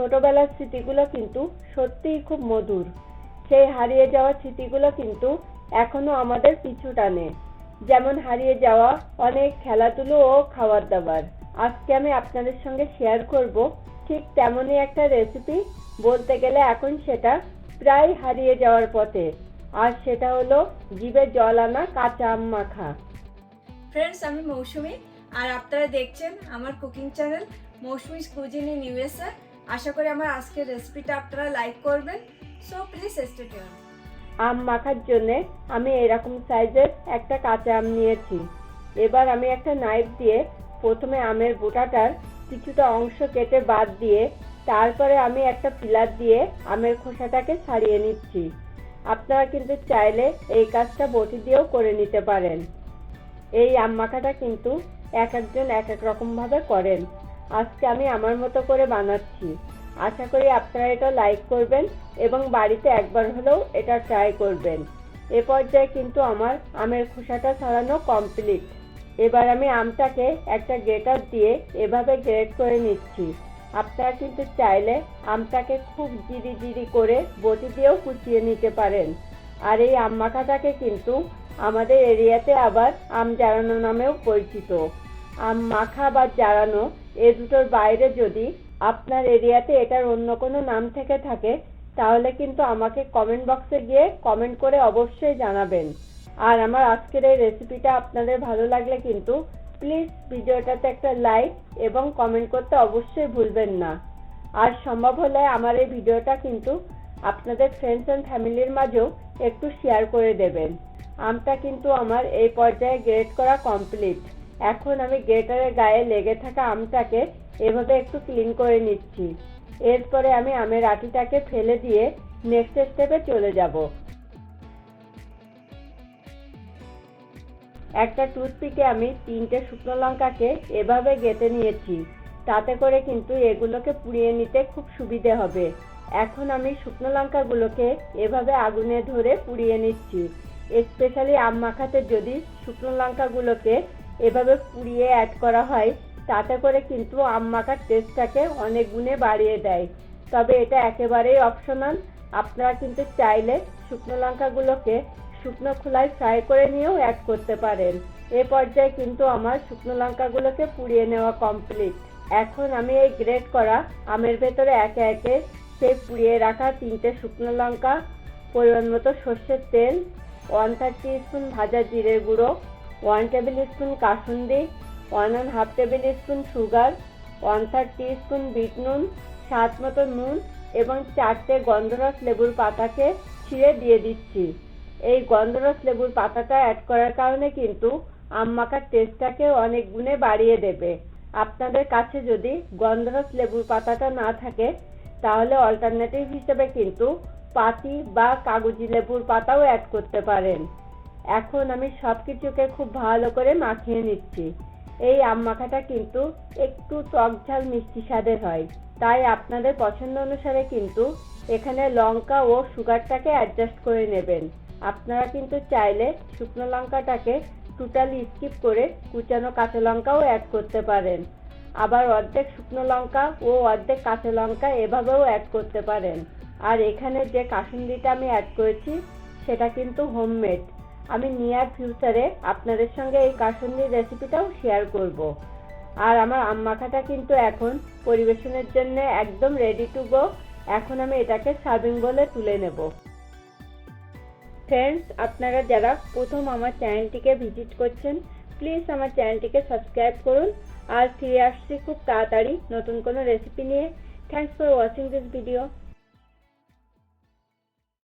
ছোটবেলার স্মৃতিগুলো কিন্তু সত্যিই খুব মধুর। সেই হারিয়ে যাওয়া স্মৃতিগুলো কিন্তু এখনও আমাদের পিছু টানে। যেমন হারিয়ে যাওয়া অনেক খেলাধুলো ও খাবার দাবার। আজকে আমি আপনাদের সঙ্গে শেয়ার করব ঠিক তেমনই একটা রেসিপি বলতে গেলে এখন সেটা প্রায় হারিয়ে যাওয়ার পথে। আর সেটা হলো জিভে জল আনা কাঁচা আম মাখা। ফ্রেন্ডস আমি মৌসুমি। আর আপনারা দেখছেন আমার cooking channel Mousumi's cuisine in USA আশা করি আমার আজকের রেসিপিটা আপনারা লাইক করবেন। সো প্লিজ স্টে টিউন আম মাখার জন্যে আমি এরকম সাইজের একটা কাঁচা আম নিয়েছি। এবার আমি একটা নাইফ দিয়ে প্রথমে আমের বোটাটার কিছুটা অংশ কেটে বাদ দিয়ে তারপরে আমি একটা পিলার দিয়ে আমের খোসাটাকে ছাড়িয়ে নিচ্ছি। আপনারা কিন্তু চাইলে এই কাজটা বটি দিয়েও করে নিতে পারেন। এই আম মাখাটা কিন্তু এক একজন এক এক রকমভাবে করেন। আজকে আমি আমার মতো করে বানাচ্ছি। আশা করি আপনারা এটা লাইক করবেন এবং বাড়িতে একবার হলেও এটা ট্রাই করবেন। এ পর্যায়ে কিন্তু আমার আমের খোসাটা ছাড়ানো কমপ্লিট এবার আমি আমটাকে একটা গ্রেটার দিয়ে এভাবে গ্রেট করে নিচ্ছি। আপনারা কিন্তু চাইলে আমটাকে খুব জিরি জিরি করে বটি দিয়েও কুচিয়ে নিতে পারেন। আর এই আম মাখাটাকে কিন্তু আমাদের এরিয়াতে আবার আম জারানো নামেও পরিচিত। আম মাখা বা জারানো এ দুটোর বাইরে যদি আপনার এরিয়াতে এটার অন্য কোনো নাম থেকে থাকে, তাহলে কিন্তু আমাকে কমেন্ট বক্সে গিয়ে কমেন্ট করে অবশ্যই জানাবেন। আর আমার আজকের এই রেসিপিটা আপনাদের ভালো লাগলে কিন্তু প্লিজ ভিডিওটাতে একটা লাইক এবং কমেন্ট করতে অবশ্যই ভুলবেন না। আর সম্ভব হলে আমার এই ভিডিওটা কিন্তু আপনাদের ফ্রেন্ডস অ্যান্ড ফ্যামিলির মাঝেও একটু শেয়ার করে দেবেন। আমটা কিন্তু আমার এই পর্যায়ে গ্রেট করা কমপ্লিট এখন আমি গ্রেটারের গায়ে লেগে থাকা আমটাকে এভাবে একটু ক্লিন করে নিচ্ছি। এরপরে আমি আমের আটিটাকে ফেলে দিয়ে নেক্সট স্টেপে চলে যাব। একটা টুথপিকে আমি তিনটে শুকনো লঙ্কাকে এভাবে গেঁথে নিয়েছি। তাতে করে কিন্তু এগুলোকে পুড়িয়ে নিতে খুব সুবিধে হবে। এখন আমি শুকনো লঙ্কাগুলোকে এভাবে আগুনে ধরে পুড়িয়ে নিচ্ছি। স্পেশালি আম মাখাতে যদি শুকনো লঙ্কাগুলোকে এভাবে পুড়িয়ে অ্যাড করা হয়, তাতে করে কিন্তু আম মাখার টেস্টটাকে অনেক গুণে বাড়িয়ে দেয়। তবে এটা একেবারেই অপশনাল আপনারা কিন্তু চাইলে শুকনো লঙ্কাগুলোকে শুকনো খোলায় ফ্রাই করে নিয়েও অ্যাড করতে পারেন। এ পর্যায়ে কিন্তু আমার শুকনো লঙ্কাগুলোকে পুড়িয়ে নেওয়া কমপ্লিট এখন আমি এই গ্রেট করা আমের ভেতরে একে একে সেই পুড়িয়ে রাখা তিনটে শুকনো লঙ্কা, পরিমাণ মতো সর্ষের তেল ওয়ান থার্টি স্পুন ভাজা জিরের গুঁড়ো one tablespoon kasundi, one and half tablespoon sugar, one third spoon bit নুন স্বাদ মতো নুন এবং চারটে গন্ধরস লেবুর পাতাকে ছিঁড়ে দিয়ে দিচ্ছি। এই গন্ধরস লেবুর পাতাটা অ্যাড করার কারণে কিন্তু আম মাখার টেস্টটাকে অনেক গুণে বাড়িয়ে দেবে। আপনাদের কাছে যদি গন্ধরস লেবুর পাতাটা না থাকে, তাহলে অল্টারনেটিভ হিসেবে কিন্তু পাতি বা কাগজি লেবুর পাতাও অ্যাড করতে পারেন। এখন আমি সব কিছুকে খুব ভালো করে মাখিয়ে নিচ্ছি। এই আম মাখাটা কিন্তু একটু টক ঝাল মিষ্টি স্বাদের হয়। তাই আপনাদের পছন্দ অনুসারে কিন্তু এখানে লঙ্কা ও সুগারটাকে অ্যাডজাস্ট করে নেবেন। আপনারা কিন্তু চাইলে শুকনো লঙ্কাটাকে টোটালি স্কিপ করে কুচানো কাঁচা লঙ্কাও অ্যাড করতে পারেন। আবার অর্ধেক শুকনো লঙ্কা ও অর্ধেক কাঁচা লঙ্কা এভাবেও অ্যাড করতে পারেন। আর এখানে যে কাসুন্দিটা আমি অ্যাড করেছি, সেটা কিন্তু হোমমেড আমি নিয়ার ফিউচারে আপনাদের সঙ্গে এই কাসুন্দির রেসিপিটাও শেয়ার করব। আর আমার আম মাখাটা কিন্তু এখন পরিবেশনের জন্য একদম রেডি টু গো এখন আমি এটাকে সার্ভিং বলে তুলে নেব। ফ্রেন্ডস আপনারা যারা প্রথম আমার চ্যানেলটিকে ভিজিট করছেন প্লিজ আমার চ্যানেলটিকে সাবস্ক্রাইব করুন। আর ফিরে আসছি খুব তাড়াতাড়ি নতুন কোনো রেসিপি নিয়ে। Thanks for watching this video